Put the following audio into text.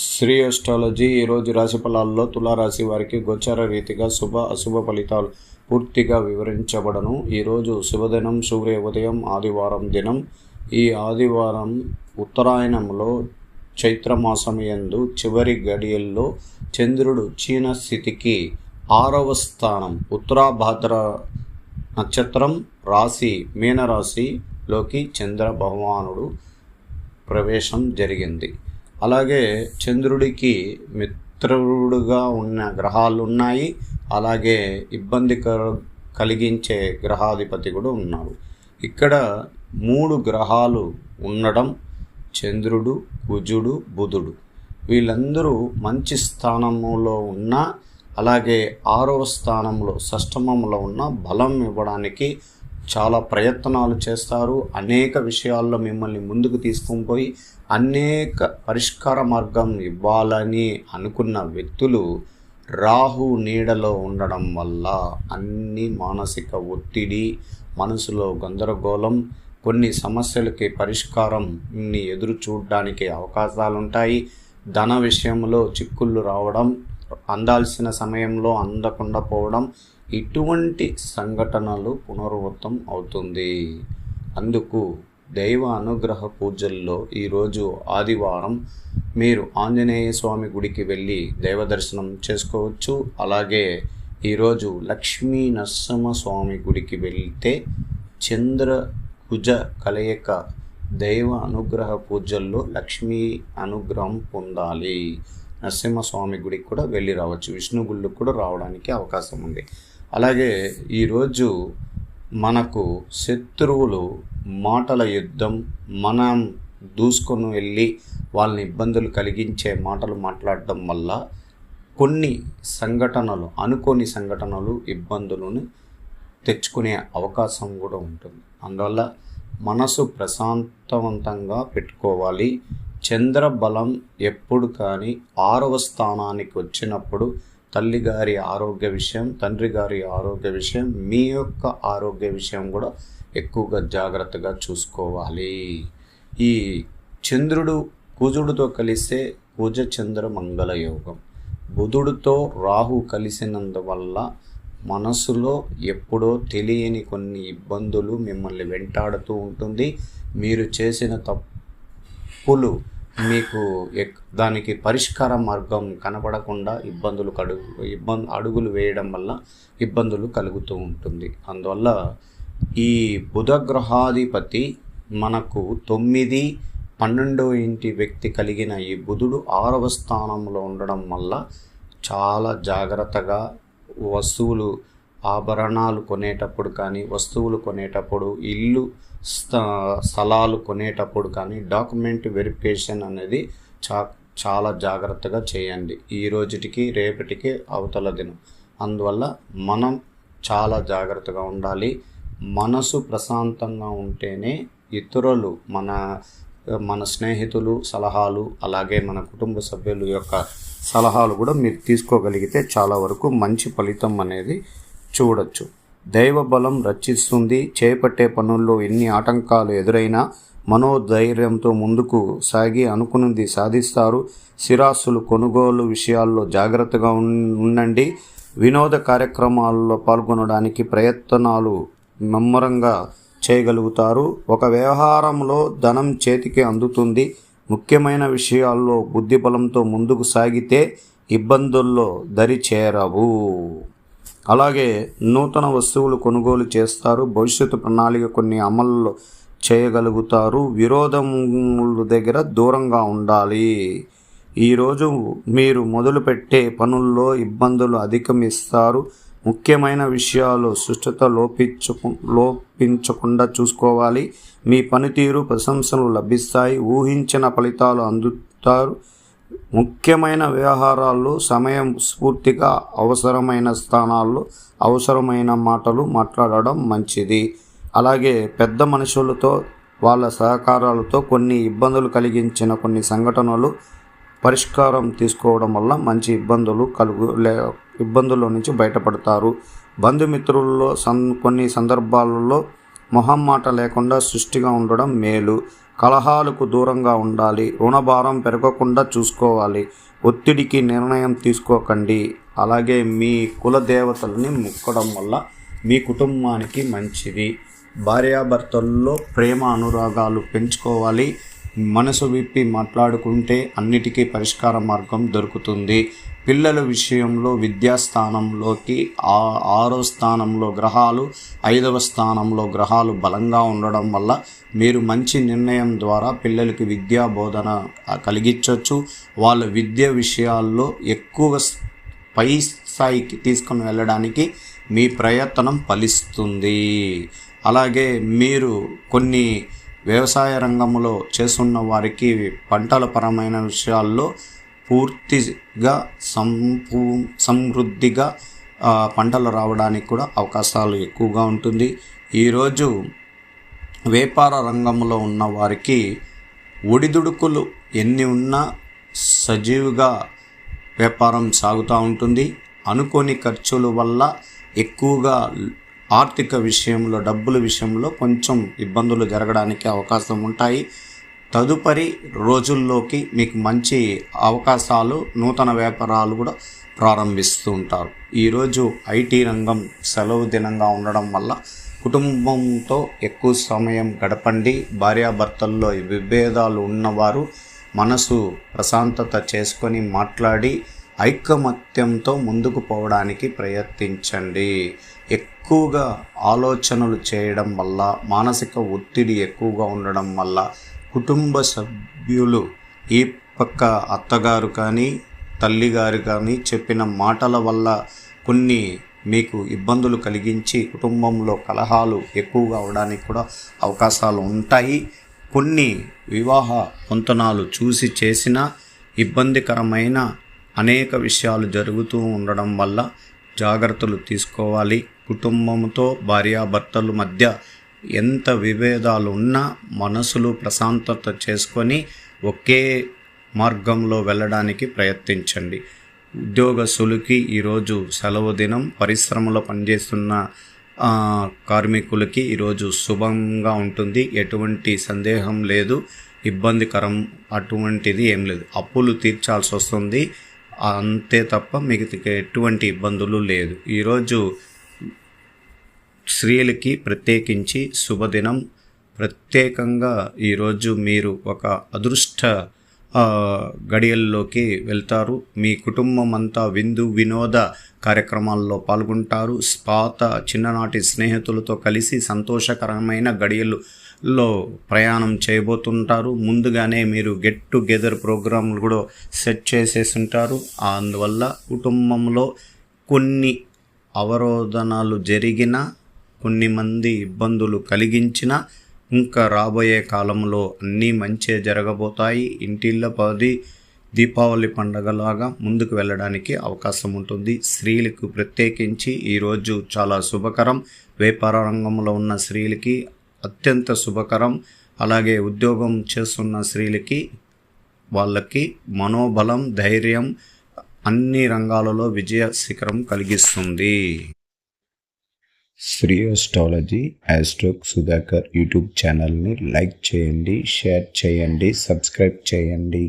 Shri astrology ఈరోజు రాశి ఫలాల్లో తులారాశి వారికి గోచార రీతిగా శుభ అశుభ ఫలితాలు పూర్తిగా వివరించబడను. ఈరోజు శుభదినం సూర్య ఉదయం ఆదివారం దినం. ఈ ఆదివారం ఉత్తరాయణంలో చైత్రమాసం యందు చివరి గడియల్లో చంద్రుడు చీన స్థితికి ఆరవ స్థానం. ఉత్తరాభాద్ర నక్షత్రం రాశి మీనరాశిలోకి చంద్ర భగవానుడు ప్రవేశం జరిగింది. అలాగే చంద్రుడికి మిత్రుడుగా ఉన్న గ్రహాలు ఉన్నాయి అలాగే ఇబ్బంది కలిగించే గ్రహాధిపతి కూడా ఉన్నాడు. ఇక్కడ మూడు గ్రహాలు ఉండడం చంద్రుడు కుజుడు బుధుడు. వీళ్ళందరూ మంచి స్థానములో ఉన్న అలాగే ఆరవ స్థానంలో షష్టమంలో ఉన్న బలం ఇవ్వడానికి చాలా ప్రయత్నాలు చేస్తారు. అనేక విషయాల్లో మిమ్మల్ని ముందుకు తీసుకొని పోయి అనేక పరిష్కార మార్గం ఇవ్వాలని అనుకున్న వ్యక్తులు రాహు నీడలో ఉండడం వల్ల అన్ని మానసిక ఒత్తిడి మనసులో గందరగోళం కొన్ని సమస్యలకి పరిష్కారం ఎదురు చూడడానికి అవకాశాలు ఉంటాయి ధన విషయంలో చిక్కుళ్ళు రావడం అందాల్సిన సమయంలో అందకుండా పోవడం ఇటువంటి సంఘటనలు పునరావృతం అవుతుంది. అందుకు దైవ అనుగ్రహ పూజల్లో ఈరోజు ఆదివారం మీరు ఆంజనేయ స్వామి గుడికి వెళ్ళి దైవ దర్శనం చేసుకోవచ్చు. అలాగే ఈరోజు లక్ష్మీ నరసింహ స్వామి గుడికి వెళ్తే చంద్ర కుజ కలయిక దైవ అనుగ్రహ పూజల్లో లక్ష్మీ అనుగ్రహం పొందాలి. నరసింహస్వామి గుడికి కూడా వెళ్ళి రావచ్చు. విష్ణు గుళ్ళకు కూడా రావడానికి అవకాశం ఉంది. అలాగే ఈరోజు మనకు శత్రువులు మాటల యుద్ధం మనం దూసుకొని వెళ్ళి వాళ్ళని ఇబ్బందులు కలిగించే మాటలు మాట్లాడడం వల్ల కొన్ని సంఘటనలు అనుకోని సంఘటనలు ఇబ్బందులను తెచ్చుకునే అవకాశం కూడా ఉంటుంది. అందువల్ల మనసు ప్రశాంతవంతంగా పెట్టుకోవాలి. చంద్ర బలం ఎప్పుడు కానీ ఆరవ స్థానానికి వచ్చినప్పుడు తల్లిగారి ఆరోగ్య విషయం తండ్రి గారి ఆరోగ్య విషయం మీ యొక్క ఆరోగ్య విషయం కూడా ఎక్కువగా జాగ్రత్తగా చూసుకోవాలి. ఈ చంద్రుడు కుజుడితో కలిస్తే కుజ చంద్ర మంగళ యోగం. బుధుడితో రాహు కలిసినందువల్ల మనసులో ఎప్పుడో తెలియని కొన్ని ఇబ్బందులు మిమ్మల్ని వెంటాడుతూ ఉంటుంది. మీరు చేసిన తప్పులు మీకు ఎక్ దానికి పరిష్కార మార్గం కనపడకుండా ఇబ్బందులు కడుగు ఇబ్బంది అడుగులు వేయడం వల్ల ఇబ్బందులు కలుగుతూ ఉంటుంది. అందువల్ల ఈ బుధగ్రహాధిపతి మనకు తొమ్మిది పన్నెండో ఇంటి వ్యక్తి కలిగిన ఈ బుధుడు ఆరవ స్థానంలో ఉండడం వల్ల చాలా జాగ్రత్తగా వస్తువులు ఆభరణాలు కొనేటప్పుడు కానీ వస్తువులు కొనేటప్పుడు ఇల్లు స్థలాలు కొనేటప్పుడు కానీ డాక్యుమెంట్ వెరిఫికేషన్ అనేది చా చాలా జాగ్రత్తగా చేయండి. ఈ రోజుటికి రేపటికి అవతల దినం. అందువల్ల మనం చాలా జాగ్రత్తగా ఉండాలి. మనసు ప్రశాంతంగా ఉంటేనే ఇతరులు మన మన స్నేహితులు సలహాలు అలాగే మన కుటుంబ సభ్యులు యొక్క సలహాలు కూడా మీరు తీసుకోగలిగితే చాలా వరకు మంచి ఫలితం అనేది చూడొచ్చు. దైవ బలం రచిస్తుంది. చేపట్టే పనుల్లో ఎన్ని ఆటంకాలు ఎదురైనా మనోధైర్యంతో ముందుకు సాగి అనుకున్నది సాధిస్తారు. సిరాసులు కొనుగోలు విషయాల్లో జాగ్రత్తగా ఉండండి. వినోద కార్యక్రమాల్లో పాల్గొనడానికి ప్రయత్నాలు ముమ్మరంగా చేయగలుగుతారు. ఒక వ్యవహారంలో ధనం చేతికి అందుతుంది. ముఖ్యమైన విషయాల్లో బుద్ధిబలంతో ముందుకు సాగితే ఇబ్బందుల్లో దరి చేరవు. అలాగే నూతన వస్తువులు కొనుగోలు చేస్తారు. భవిష్యత్తు ప్రణాళిక కొన్ని అమలు చేయగలుగుతారు. విరోధముల దగ్గర దూరంగా ఉండాలి. ఈరోజు మీరు మొదలుపెట్టే పనుల్లో ఇబ్బందులు అధిగమిస్తారు. ముఖ్యమైన విషయాలు సుష్టత లోపించకు లోపించకుండా చూసుకోవాలి. మీ పనితీరు ప్రశంసలు లభిస్తాయి. ఊహించిన ఫలితాలు అందుతారు. ముఖ్యమైన వ్యవహారాల్లో సమయం స్ఫూర్తిగా అవసరమైన స్థానాల్లో అవసరమైన మాటలు మాట్లాడడం మంచిది. అలాగే పెద్ద మనుషులతో వాళ్ళ సహకారాలతో కొన్ని ఇబ్బందులు కలిగించిన కొన్ని సంఘటనలు పరిష్కారం తీసుకోవడం వల్ల మంచి ఇబ్బందులు కలుగు లే ఇబ్బందుల నుంచి బయటపడతారు. బంధుమిత్రుల్లో సం కొన్ని సందర్భాలలో మొహం మాట లేకుండా సృష్టిగా ఉండడం మేలు. కలహాలకు దూరంగా ఉండాలి. రుణభారం పెరగకుండా చూసుకోవాలి. ఒత్తిడికి నిర్ణయం తీసుకోకండి. అలాగే మీ కుల దేవతల్ని మొక్కడం వల్ల మీ కుటుంబానికి మంచిది. భార్యాభర్తల్లో ప్రేమ అనురాగాలు పెంచుకోవాలి. మనసు విప్పి మాట్లాడుకుంటే అన్నిటికీ పరిష్కార మార్గం దొరుకుతుంది. పిల్లల విషయంలో విద్యాస్థానంలోకి ఆ ఆరో స్థానంలో గ్రహాలు ఐదవ స్థానంలో గ్రహాలు బలంగా ఉండడం వల్ల మీరు మంచి నిర్ణయం ద్వారా పిల్లలకి విద్యా బోధన కలిగించవచ్చు వాళ్ళ విద్య విషయాల్లో ఎక్కువ పై స్థాయికి తీసుకుని వెళ్ళడానికి మీ ప్రయత్నం ఫలిస్తుంది. అలాగే మీరు కొన్ని వ్యవసాయ రంగంలో చేస్తున్న వారికి పంటల పరమైన విషయాల్లో పూర్తిగా సంపూ సమృద్ధిగా పంటలు రావడానికి కూడా అవకాశాలు ఎక్కువగా ఉంటుంది. ఈరోజు వ్యాపార రంగంలో ఉన్న వారికి ఒడిదుడుకులు ఎన్ని ఉన్నా సజీవుగా వ్యాపారం సాగుతూ ఉంటుంది. అనుకోని ఖర్చుల వల్ల ఎక్కువగా ఆర్థిక విషయంలో డబ్బుల విషయంలో కొంచెం ఇబ్బందులు జరగడానికి అవకాశం ఉంటాయి. తదుపరి రోజుల్లోకి మీకు మంచి అవకాశాలు నూతన వ్యాపారాలు కూడా ప్రారంభిస్తూ ఉంటారు. ఈరోజు ఐటీ రంగం సెలవు దినంగా ఉండడం వల్ల కుటుంబంతో ఎక్కువ సమయం గడపండి. భార్యాభర్తల్లో విభేదాలు ఉన్నవారు మనసు ప్రశాంతత చేసుకొని మాట్లాడి ఐకమత్యంతో ముందుకు పోవడానికి ప్రయత్నించండి. ఎక్కువగా ఆలోచనలు చేయడం వల్ల మానసిక ఒత్తిడి ఎక్కువగా ఉండడం వల్ల కుటుంబ సభ్యులు ఈ పక్క అత్తగారు కానీ తల్లిగారు కానీ చెప్పిన మాటల వల్ల కొన్ని మీకు ఇబ్బందులు కలిగించి కుటుంబంలో కలహాలు ఎక్కువగా అవడానికి కూడా అవకాశాలు ఉంటాయి. కొన్ని వివాహ పొంతనాలు చూసి చేసిన ఇబ్బందికరమైన అనేక విషయాలు జరుగుతూ ఉండడం వల్ల జాగ్రత్తలు తీసుకోవాలి. కుటుంబంతో భార్యాభర్తల మధ్య ఎంత విభేదాలు ఉన్నా మనసులు ప్రశాంతత చేసుకొని ఒకే మార్గంలో వెళ్ళడానికి ప్రయత్నించండి. ఉద్యోగస్తులకి ఈరోజు సెలవు దినం పరిశ్రమలో పనిచేస్తున్న కార్మికులకి ఈరోజు శుభంగా ఉంటుంది. ఎటువంటి సందేహం లేదు. ఇబ్బందికరం అటువంటిది ఏం లేదు. అప్పులు తీర్చాల్సి వస్తుంది అంతే తప్ప మీకు ఎటువంటి ఇబ్బందులు లేదు. ఈరోజు స్త్రీలకి ప్రత్యేకించి శుభదినం. ప్రత్యేకంగా ఈరోజు మీరు ఒక అదృష్ట గడియల్లోకి వెళ్తారు. మీ కుటుంబం అంతా విందు వినోద కార్యక్రమాల్లో పాల్గొంటారు. పాత చిన్ననాటి స్నేహితులతో కలిసి సంతోషకరమైన గడియలు లో ప్రయాణం చేయబోతుంటారు. ముందుగానే మీరు గెట్ టుగెదర్ ప్రోగ్రాంలు కూడా సెట్ చేసేసి ఉంటారు అందువల్ల కుటుంబంలో కొన్ని అవరోధనాలు జరిగిన కొన్ని మంది ఇబ్బందులు కలిగించిన ఇంకా రాబోయే కాలంలో అన్నీ మంచి జరగబోతాయి. ఇంటిళ్ళ పది దీపావళి పండగలాగా ముందుకు వెళ్ళడానికి అవకాశం ఉంటుంది. స్త్రీలకు ప్రత్యేకించి ఈరోజు చాలా శుభకరం. వ్యాపార రంగంలో ఉన్న స్త్రీలకి అత్యంత శుభకరం. అలాగే ఉద్యోగం చేస్తున్న స్త్రీలకి వాళ్ళకి మనోబలం ధైర్యం అన్ని రంగాలలో విజయ శిఖరం కలిగిస్తుంది. శ్రీయోస్టాలజీ యాస్ట్రోక్ సుధాకర్ యూట్యూబ్ ఛానల్ని లైక్ చేయండి షేర్ చేయండి సబ్స్క్రైబ్ చేయండి.